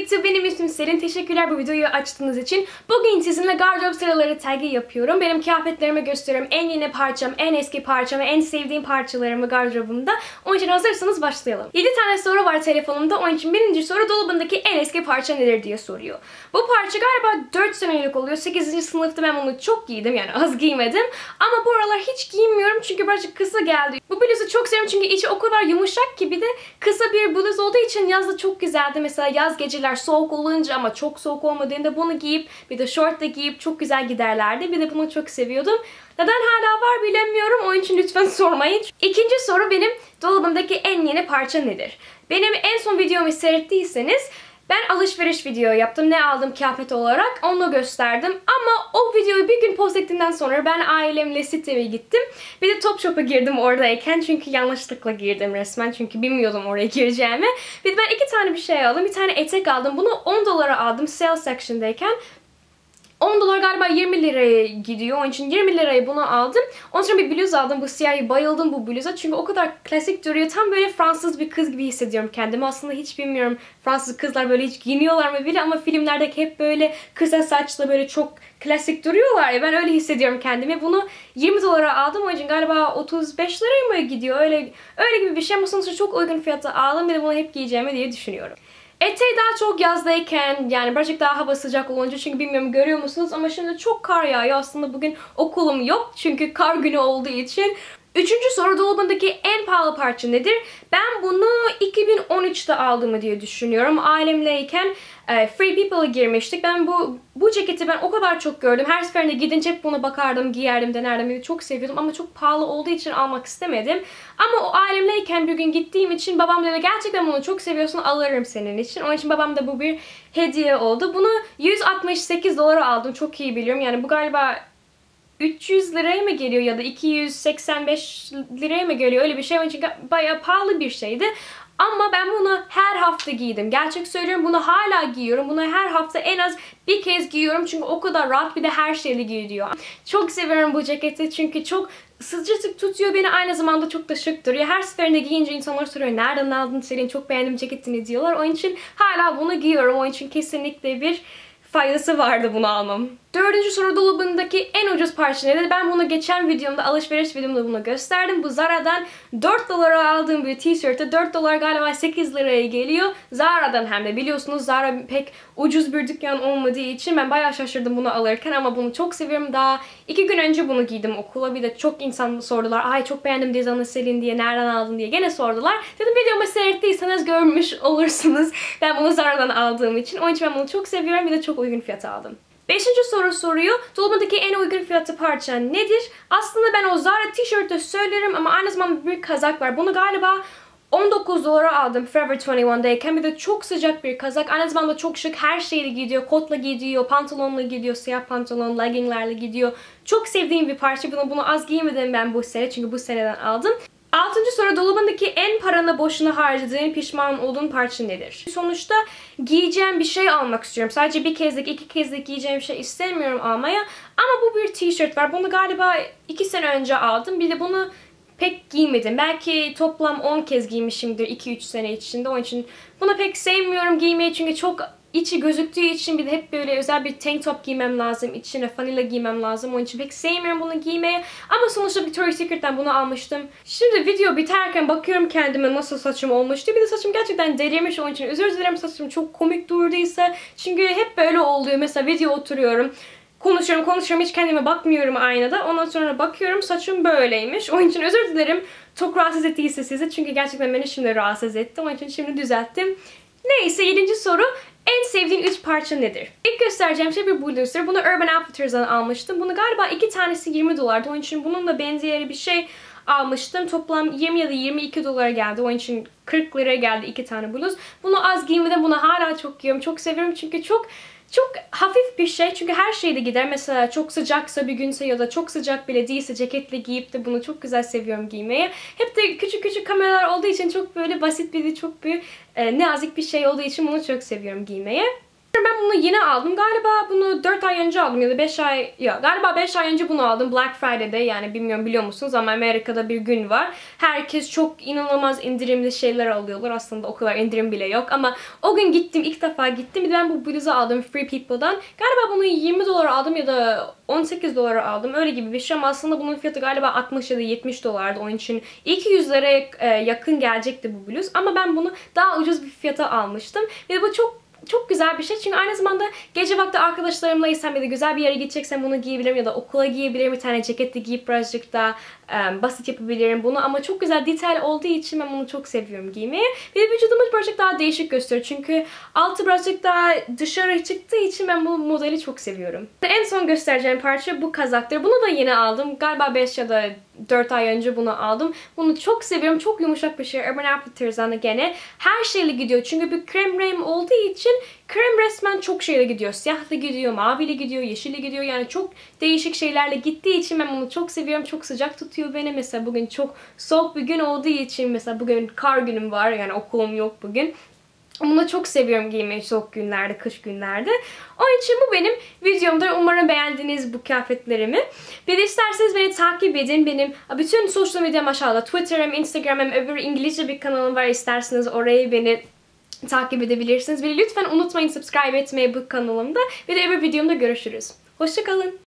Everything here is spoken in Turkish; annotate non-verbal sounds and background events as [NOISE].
YouTube benim ismim Selin. Teşekkürler bu videoyu açtığınız için. Bugün sizinle gardırop sıraları tagi yapıyorum. Benim kıyafetlerimi gösteriyorum. En yeni parçam, en eski parçam ve en sevdiğim parçalarımı gardırobumda. Onun için hazırsanız başlayalım. 7 tane soru var telefonumda. Onun için birinci soru dolabındaki en eski parça nedir diye soruyor. Bu parça galiba 4 senelik oluyor. 8. sınıfta ben bunu çok giydim yani az giymedim. Ama bu aralar hiç giymiyorum çünkü birazcık kısa geldi. Bu bluzu çok seviyorum çünkü içi o kadar yumuşak ki bir de kısa bir bluz olduğu için yazda çok güzeldi. Mesela yaz geceler soğuk olunca ama çok soğuk olmadığında bunu giyip bir de short da giyip çok güzel giderlerdi. Bir de bunu çok seviyordum. Neden hala var bilemiyorum. Onun için lütfen [LAUGHS] sormayın. İkinci soru benim dolabımdaki en yeni parça nedir? Benim en son videomu seyrettiyseniz ben alışveriş video yaptım. Ne aldım kıyafet olarak onu gösterdim. Ama o videoyu bir gün post ettiğimden sonra ben ailemle siteye gittim. Bir de Topshop'a girdim oradayken. Çünkü yanlışlıkla girdim resmen. Çünkü bilmiyordum oraya gireceğimi. Bir de ben iki tane bir şey aldım. Bir tane etek aldım. Bunu 10 dolara aldım sale section'dayken. 10 dolar galiba 20 liraya gidiyor. Onun için 20 liraya bunu aldım. Onun sonra bir bluz aldım. Bu siyahı bayıldım bu bluza. Çünkü o kadar klasik duruyor. Tam böyle Fransız bir kız gibi hissediyorum kendimi. Aslında hiç bilmiyorum Fransız kızlar böyle hiç giyiniyorlar mı bile ama filmlerdeki hep böyle kısa saçlı böyle çok klasik duruyorlar ya. Ben öyle hissediyorum kendimi. Bunu 20 dolara aldım. Onun için galiba 35 liraya mı gidiyor? Öyle öyle gibi bir şey ama sonuçta çok uygun fiyata aldım. Bir de bunu hep giyeceğimi diye düşünüyorum. Eteği daha çok yazdayken yani birazcık daha hava sıcak olunca çünkü bilmiyorum görüyor musunuz ama şimdi çok kar yağıyor. Aslında bugün okulum yok çünkü kar günü olduğu için. Üçüncü soru dolabındaki en pahalı parça nedir? Ben bunu 2013'te aldığımı diye düşünüyorum. Ailemleyken e, Free People'a girmiştik. Ben bu bu ceketi ben o kadar çok gördüm. Her seferinde gidince hep buna bakardım, giyerdim, denerdim. Çok seviyordum ama çok pahalı olduğu için almak istemedim. Ama o ailemleyken bir gün gittiğim için babam dedi gerçekten bunu çok seviyorsun alırım senin için. Onun için babam da bu bir hediye oldu. Bunu 168 dolara aldım. Çok iyi biliyorum. Yani bu galiba 300 liraya mı geliyor ya da 285 liraya mı geliyor öyle bir şey. Onun için bayağı pahalı bir şeydi. Ama ben bunu her hafta giydim. Gerçek söylüyorum bunu hala giyiyorum. Bunu her hafta en az bir kez giyiyorum. Çünkü o kadar rahat bir de her şeyle giyiyor. Çok seviyorum bu ceketi çünkü çok sıcacık tutuyor beni aynı zamanda çok da şık duruyor. Her seferinde giyince insanlar soruyor nereden aldın Selin çok beğendim ceketini diyorlar. Onun için hala bunu giyiyorum. Onun için kesinlikle bir faydası vardı bunu almam. Dördüncü soru dolabındaki en ucuz parça nedir? Ben bunu geçen videomda, alışveriş videomda bunu gösterdim. Bu Zara'dan 4 dolara aldığım bir tişörtü 4 dolar galiba 8 liraya geliyor. Zara'dan hem de biliyorsunuz Zara pek ucuz bir dükkan olmadığı için ben bayağı şaşırdım bunu alırken ama bunu çok seviyorum. Daha 2 gün önce bunu giydim okula. Bir de çok insan sordular. Ay çok beğendim Dizan'ı Selin diye nereden aldın diye gene sordular. Dedim videomu seyrettiyseniz görmüş [LAUGHS] olursunuz. Ben bunu Zara'dan aldığım için. Onun için ben bunu çok seviyorum. Bir de çok uygun fiyata aldım. Beşinci soru soruyor. Dolabındaki en uygun fiyatı parça nedir? Aslında ben o Zara tişörtü söylerim ama aynı zamanda bir kazak var. Bunu galiba 19 dolara aldım Forever 21'dayken. Bir de çok sıcak bir kazak. Aynı zamanda çok şık. Her şeyle gidiyor. Kotla gidiyor, pantolonla gidiyor, siyah pantolon, legginglerle gidiyor. Çok sevdiğim bir parça. Bunu, bunu az giymedim ben bu sene. Çünkü bu seneden aldım. Altıncı soru dolabındaki en paranı boşuna harcadığın pişman olduğun parça nedir? Sonuçta giyeceğim bir şey almak istiyorum. Sadece bir kezlik, iki kezlik giyeceğim bir şey istemiyorum almaya. Ama bu bir tişört var. Bunu galiba iki sene önce aldım. Bir de bunu pek giymedim. Belki toplam 10 kez giymişimdir 2-3 sene içinde. Onun için bunu pek sevmiyorum giymeyi çünkü çok içi gözüktüğü için bir de hep böyle özel bir tank top giymem lazım. İçine fanila giymem lazım. Onun için pek sevmiyorum bunu giymeye. Ama sonuçta Victoria's Secret'ten bunu almıştım. Şimdi video biterken bakıyorum kendime nasıl saçım olmuştu. Bir de saçım gerçekten delirmiş onun için özür dilerim saçım çok komik durduysa. Çünkü hep böyle oluyor. Mesela video oturuyorum konuşuyorum konuşuyorum hiç kendime bakmıyorum aynada. Ondan sonra bakıyorum saçım böyleymiş. Onun için özür dilerim. Çok rahatsız ettiyse sizi. Çünkü gerçekten beni şimdi rahatsız etti. Onun için şimdi düzelttim. Neyse 7. soru. En sevdiğin 3 parça nedir? İlk göstereceğim şey bir bluzdur. Bunu Urban Outfitters'dan almıştım. Bunu galiba iki tanesi 20 dolardı. Onun için bununla benzeri bir şey almıştım. Toplam 20 ya da 22 dolara geldi. Onun için 40 liraya geldi iki tane bluz. Bunu az giymeden bunu hala çok giyiyorum. Çok seviyorum çünkü çok çok hafif bir şey çünkü her şeyde gider. Mesela çok sıcaksa bir günse ya da çok sıcak bile değilse ceketle giyip de bunu çok güzel seviyorum giymeye. Hep de küçük küçük kameralar olduğu için çok böyle basit bir de çok bir e, nazik bir şey olduğu için bunu çok seviyorum giymeye. Bunu yeni aldım. Galiba bunu 4 ay önce aldım ya da 5 ay ya galiba 5 ay önce bunu aldım Black Friday'de yani bilmiyorum biliyor musunuz ama Amerika'da bir gün var. Herkes çok inanılmaz indirimli şeyler alıyorlar. Aslında o kadar indirim bile yok ama o gün gittim ilk defa gittim. Bir de ben bu bluzu aldım Free People'dan. Galiba bunu 20 dolara aldım ya da 18 dolara aldım. Öyle gibi bir şey ama aslında bunun fiyatı galiba 60 ya da 70 dolardı. Onun için 200 liraya e, yakın gelecekti bu bluz. Ama ben bunu daha ucuz bir fiyata almıştım. Ve bu çok çok güzel bir şey. Çünkü aynı zamanda gece vakti arkadaşlarımlaysam ya da güzel bir yere gideceksem bunu giyebilirim ya da okula giyebilirim. Bir tane ceket giyip birazcık daha um, basit yapabilirim bunu. Ama çok güzel detay olduğu için ben bunu çok seviyorum giymeyi. Ve vücudumuz birazcık daha değişik gösteriyor. Çünkü altı birazcık daha dışarı çıktığı için ben bu modeli çok seviyorum. En son göstereceğim parça bu kazaktır. Bunu da yeni aldım. Galiba 5 ya da 4 ay önce bunu aldım. Bunu çok seviyorum. Çok yumuşak bir şey. Urban Outfitters'dan gene. Her şeyle gidiyor. Çünkü bir krem renk olduğu için krem resmen çok şeyle gidiyor. Siyahla gidiyor, maviyle gidiyor, yeşille gidiyor. Yani çok değişik şeylerle gittiği için ben bunu çok seviyorum. Çok sıcak tutuyor beni. Mesela bugün çok soğuk bir gün olduğu için mesela bugün kar günüm var. Yani okulum yok bugün. Bunu çok seviyorum giymeyi soğuk günlerde, kış günlerde. Onun için bu benim videomda. Umarım beğendiniz bu kıyafetlerimi. Bir de isterseniz beni takip edin. Benim bütün sosyal medyam aşağıda. Twitter'ım, Instagram'ım, öbür İngilizce bir kanalım var. İsterseniz orayı beni takip edebilirsiniz. Ve lütfen unutmayın subscribe etmeyi bu kanalımda. Bir de öbür videomda görüşürüz. Hoşçakalın.